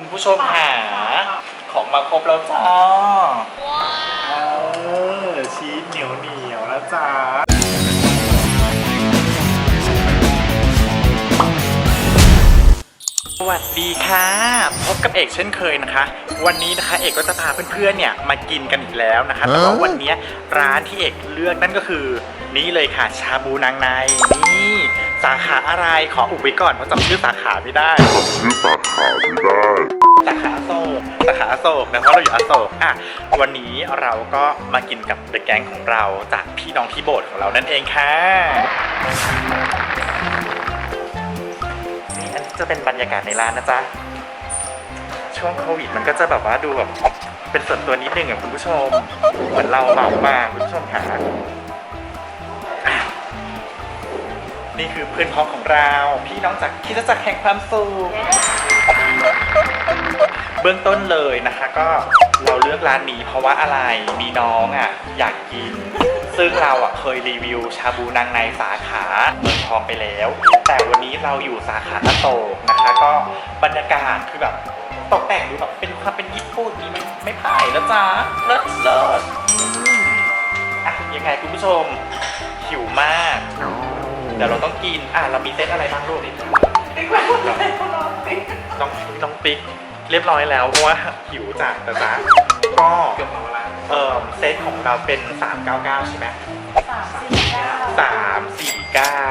คุณผู้ชมหาของมาครบแล้วจ้าเออชีสเหนียวเหนียวๆแล้วจ้าสวัสดีค่ะ พบกับเอกเช่นเคยนะคะ วันนี้นะคะเอกก็จะพาเพื่อนๆเนี่ยมากินกันอีกแล้วนะคะแต่ว่าวันนี้ร้านที่เอกเลือกนั่นก็คือ นี่เลยค่ะ ชาบูนางในนี่ สาขาอะไรขออุบไว้ก่อนเพราะจำชื่อสาขาไม่ได้ชื่อสาขาไม่ได้สาขาอโศกสาขาอโศกนะเพราะเราอยู่อโศกอะวันนี้เราก็มากินกับเดอะแก๊งของเราจากพี่น้องที่โบสถ์ของเรานั่นเองค่ะนี่อันนี้จะเป็นบรรยากาศในร้านนะจ๊ะช่วงโควิดมันก็จะแบบว่าดูแบบเป็นส่วนตัวนิดนึงอะคุณผู้ชมเหมือนเราเหมามาคุณผู้ชมค่ะอะ นี่คือเพื่อนพ้องของเรา พี่น้องจากคิดจักรแห่งความสุขเบื้องต้นเลยนะคะก็เราเลือกร้านนี้เพราะว่าอะไรมีน้องอะอยากกิน ซึ่งเราอะเคยรีวิวชาบูนางในสาขาเมืองทองไปแล้ว แต่วันนี้เราอยู่สาขาอโศกนะคะ ก็บรรยากาศคือแบบตกแต่งดูแบบเป็นความเป็นญี่ปุ่นนี่ไม่ไม่ผ่ายแล้วจ้าเลิศเลิศอืมอะยังไงคุณผู้ชมหิวมาก เดี๋ยวเราต้องกิน อะเรามีเซตอะไรบ้างลูกนี่น้องน้องติ๊กเรียบร้อยแล้วเพราะว่าหิวจัดแต่จ้าก็เออเซตของเราเป็น 399 ใช่ไหมสามสี่เก้าสามสี่เก้า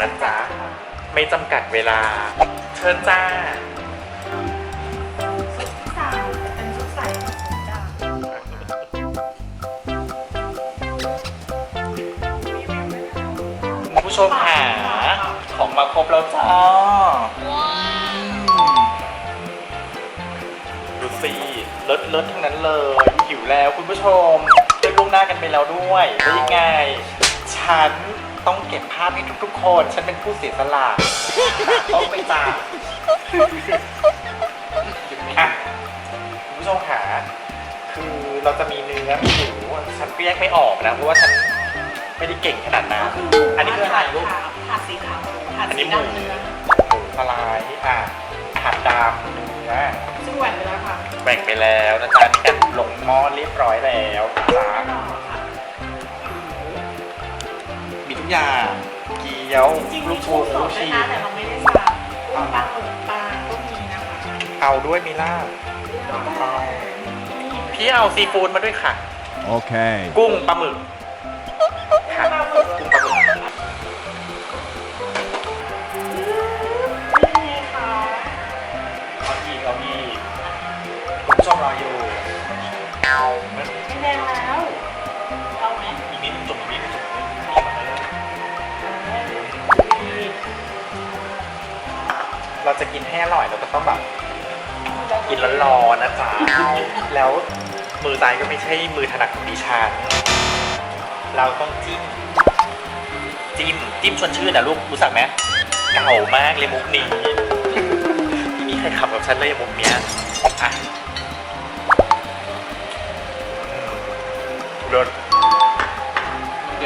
นะจ๊ะไม่จำกัดเวลา เชิญจ้า มหาของมาครบแล้วจ้าดูสิเลิศเลิศทั้งนั้นเลย หิวแล้วคุณผู้ชมเลือกล่วงหน้ากันไปแล้วด้วยแล้วยังไง ฉันต้องเก็บภาพให้ทุกๆคน ฉันเป็นผู้เสียสละต้องไปจ้าอะคุณผู้ชมหาคือเราจะมีเนื้อมีหมูฉันก็แยกไม่ออกนะเพราะว่าฉัน ไม่ได้เก่งขนาดนั้น อันนี้คืออะไรลูก ผัดสีขาวผัดอันสีนี้หมูดำเนื้อหมูสลายอะผัดดำเนื้อซึ่งแหวนไปแล้วค่ะแบ่งไปแล้วนะจ๊ะมีการลงหม้อเรียบร้อยแล้วจ้าแน่นอนค่ะมีทุกอย่างเกี๊ยวจริงๆลูมีกชูชูสดด้วยชีนะแต่เราไม่ได้สั่งพวกปลาหมึกปลาก็มีนะคะเอาด้วยมิล่าพี่เอาซีฟู้ดมาด้วยค่ะ Okay. กุ้งปลาหมึก เราจะกินให้อร่อยเราก็ต้องแบบกินร้อนๆนะจ๊ะแล้วมือซ้ายก็ไม่ใช่มือถนัดของดิฉันเราต้องจิ้มจิ้มจิ้มชวนชื่นนะลูกรู้จักไหมเก่ามากเลยมุกนี้ไม่มีใครขับกับฉันเลยมุกเนี้ยอะโดนอ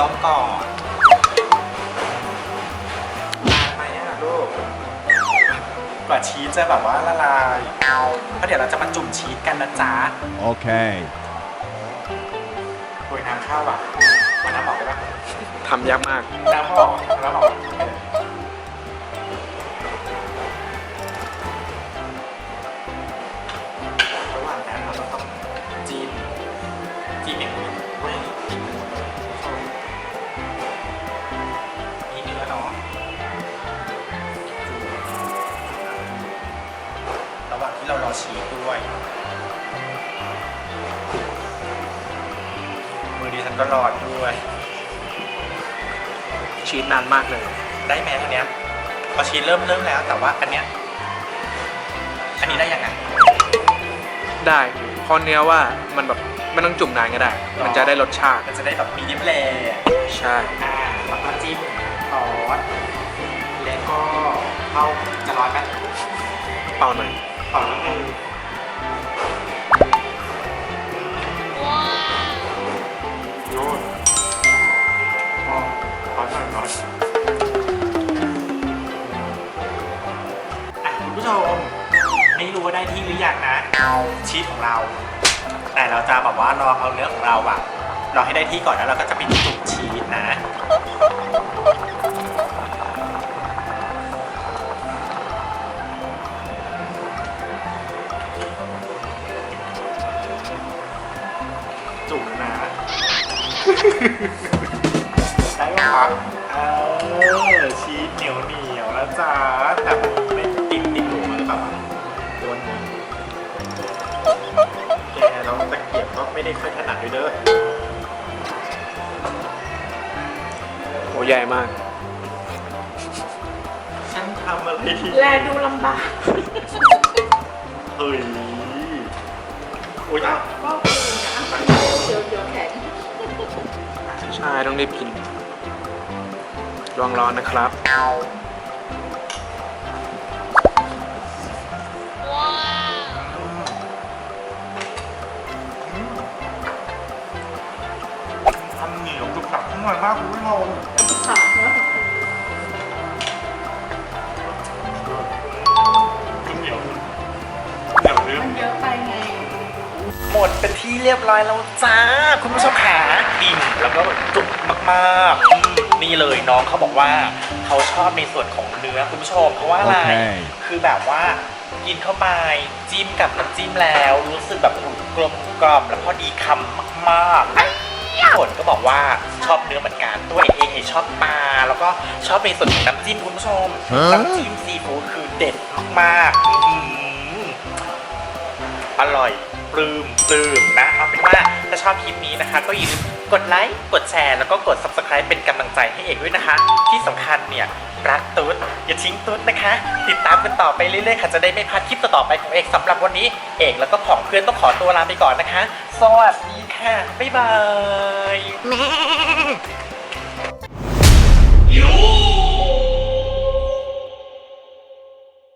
ต้มก่อนนานไหมอะลูก กว่าชีสจะแบบว่าละลายเพราะเดี๋ยวเราจะมาจุ่มชีสกันนะจ๊ะ Okay. โรยน้ำข้าวอะมาน้ำหมอกได้ปะทำยากมากน้ำหมอกน้ำหมอก ชีสด้วย มือดีฉันก็รอด้วย ชีสนานมากเลย ได้ไหมอันเนี้ยพอชีสเริ่มเริ่มแล้ว แต่ว่าอันเนี้ย อันนี้ได้ยังไง ได้เพราะเนื้อว่ามันแบบไม่ต้องจุ่มนานก็ได้ มันจะได้รสชาติ มันจะได้แบบมีเดียมแรใช่ อ่าแล้วก็จิ้มซอสแล้วก็เอาจะร้อนไหม เป่าหน่อย ต่อนิดนึงโน่นพอพอหน่อยร้อนอะคุณผู้ชม ไม่รู้ว่าได้ที่หรือยังนะ ชีสของเรา แต่เราจะแบบว่าลอเอาเนื้อของเราอะรอให้ได้ที่ก่อนแล้วเราก็จะไปจุ่มชีสนะ จุ่มนะได้ไหมคะเออชีสเหนียวเหนียวๆแล้วจ้าแต่มันไม่ติดติดหนูมันแบบโดนมือแกเราตะเกียบก็ไม่ได้ค่อยถนัดด้วยเด้อโหใหญ่มาก ฉันทำอะไรที่แลดูลำบาก เฮ้ยอุ้ยอะ ก็คือนะเดี๋ยวเดี๋ยวแข็งใช่ต้องรีบกินลองร้อนนะครับ ทำเหนียวกรุบกรับอร่อยมากคุณผู้ชมขาดเนาะเหนียวเหนียวนึบมันเยอะไปไง หมดเป็นที่เรียบร้อยแล้วจ้า คุณผู้ชมขาอิ่มแล้วก็จุกมากๆอืมนี่เลยน้องเขาบอกว่า เขาชอบในส่วนของเนื้อคุณผู้ชมเพราะว่าอะไร โอเค คือแบบว่ากินเข้าไปจิ้มกับน้ำจิ้มแล้ว รู้สึกแบบกลมกล่อมแล้วพอดีคำมากๆ ฝนก็บอกว่าชอบเนื้อเหมือนกันตัวเองเองชอบปลาแล้วก็ชอบในส่วนของน้ำจิ้มคุณผู้ชมฮะ น้ำจิ้มซีฟู้ดคือเด็ดมากๆอื้อหืออ ร่อยปลื้มปลื้มนะเอาเป็นว่าถ้าชอบคลิปนี้นะคะ ก็อย่าลืมกดไลค์กดแชร์แล้วก็กด subscribe เป็นกำลังใจให้เอกด้วยนะคะ ที่สำคัญเนี่ยรักตุ๊ดอย่าทิ้งตุ๊ดนะคะ ติดตามกันต่อไปเรื่อยๆค่ะจะได้ไม่พลาดคลิปต่อๆไปของเอกสำหรับวันนี้ เอกแล้วก็ของเพื่อนต้องขอตัวลาไปก่อนนะคะ สวัสดีค่ะ บ๊ายบาย